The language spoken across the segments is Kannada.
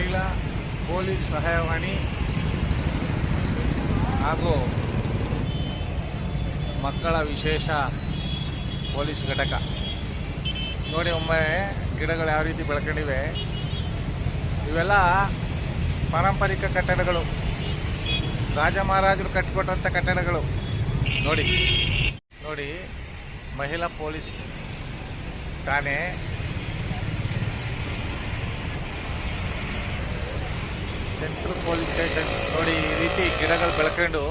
ಪೊಲೀಸ್ ಸಹಾಯವಾಣಿ ಹಾಗೂ ಮಕ್ಕಳ ವಿಶೇಷ ಪೊಲೀಸ್ ಘಟಕ. ನೋಡಿ ಒಮ್ಮೆ ಗಿಡಗಳು ಯಾವ ರೀತಿ ಬೆಳ್ಕೊಂಡಿವೆ. ಇವೆಲ್ಲ ಪಾರಂಪರಿಕ ಕಟ್ಟಡಗಳು. ರಾಜ ಮಹಾರಾಜರು ಕಟ್ಟಿಕೊಟ್ಟಂಥ ಕಟ್ಟಡಗಳು. ನೋಡಿ ನೋಡಿ ಮಹಿಳಾ ಪೊಲೀಸ್ ಠಾಣೆ ಸೆಂಟ್ರಲ್ ಪೊಲೀಸ್ ಸ್ಟೇಷನ್ ನೋಡಿ, ಈ ರೀತಿ ಗಿಡಗಳು ಬೆಳ್ಕೊಂಡು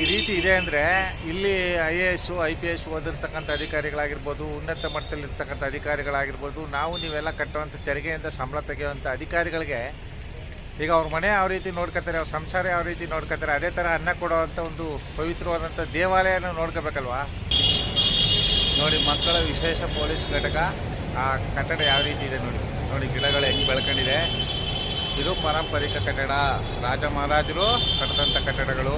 ಈ ರೀತಿ ಇದೆ ಅಂದರೆ ಇಲ್ಲಿ I A S I P S ಓದಿರ್ತಕ್ಕಂಥ ಅಧಿಕಾರಿಗಳಾಗಿರ್ಬೋದು, ಉನ್ನತ ಮಟ್ಟದಲ್ಲಿರ್ತಕ್ಕಂಥ ಅಧಿಕಾರಿಗಳಾಗಿರ್ಬೋದು, ನಾವು ನೀವೆಲ್ಲ ಕಟ್ಟುವಂಥ ತೆರಿಗೆಯಿಂದ ಸಂಬಳ ತೆಗೆಯುವಂಥ ಅಧಿಕಾರಿಗಳಿಗೆ ಈಗ ಅವ್ರ ಮನೆ ಯಾವ ರೀತಿ ನೋಡ್ಕೊತಾರೆ, ಅವ್ರ ಸಂಸಾರ ಯಾವ ರೀತಿ ನೋಡ್ಕೊತಾರೆ, ಅದೇ ಥರ ಅನ್ನ ಕೊಡುವಂಥ ಒಂದು ಪವಿತ್ರವಾದಂಥ ದೇವಾಲಯನ ನೋಡ್ಕೋಬೇಕಲ್ವಾ? ನೋಡಿ, ಮಕ್ಕಳ ವಿಶೇಷ ಪೊಲೀಸ್ ಘಟಕ ಆ ಕಟ್ಟಡ ಯಾವ ರೀತಿ ಇದೆ ನೋಡಿ. ನೋಡಿ ಗಿಡಗಳು ಹೆಂಗೆ ಬೆಳ್ಕೊಂಡಿದೆ. ಇದು ಪಾರಂಪರಿಕ ಕಟ್ಟಡ. ರಾಜ ಮಹಾರಾಜರು ಕಟ್ಟದಂಥ ಕಟ್ಟಡಗಳು.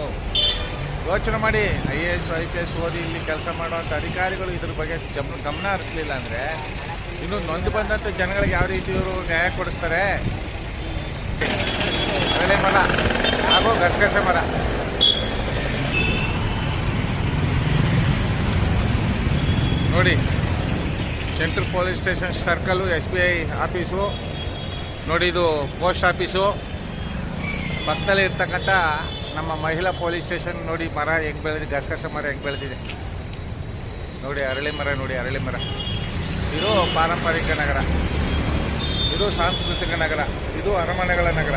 ಯೋಚನೆ ಮಾಡಿ, I A S, I P S ಓದಿ ಇಲ್ಲಿ ಕೆಲಸ ಮಾಡುವಂಥ ಅಧಿಕಾರಿಗಳು ಇದ್ರ ಬಗ್ಗೆ ಜಮ್, ಗಮನ ಹರಿಸಲಿಲ್ಲ ಅಂದರೆ ಇನ್ನು ನೊಂದು ಬಂದಂಥ ಜನಗಳಿಗೆ ಯಾವ ರೀತಿ ಇವರು ನ್ಯಾಯ ಕೊಡಿಸ್ತಾರೆ? ಬೆಳೆ ಮರ. ಹಾಗೂ ಗಸಗಸೆ ಮರ. ನೋಡಿ. Central police station circle S B I office ನೋಡಿ ಇದು ಪೋಸ್ಟ್ ಆಫೀಸು ಪಕ್ಕದಲ್ಲಿ ಇರ್ತಕ್ಕಂಥ ನಮ್ಮ ಮಹಿಳಾ ಪೊಲೀಸ್ ಸ್ಟೇಷನ್ ನೋಡಿ ಮರ ಹೆಂಗೆ ಬೆಳೆದಿದೆ, ಗಸಗಸೆ ಮರ ಹೆಂಗೆ ಬೆಳೆದಿದೆ. ನೋಡಿ ಅರಳಿ ಮರ, ನೋಡಿ ಅರಳಿ ಮರ. ಇದು ಪಾರಂಪರಿಕ ನಗರ. ಇದು ಸಾಂಸ್ಕೃತಿಕ ನಗರ. ಇದು ಅರಮನೆಗಳ ನಗರ.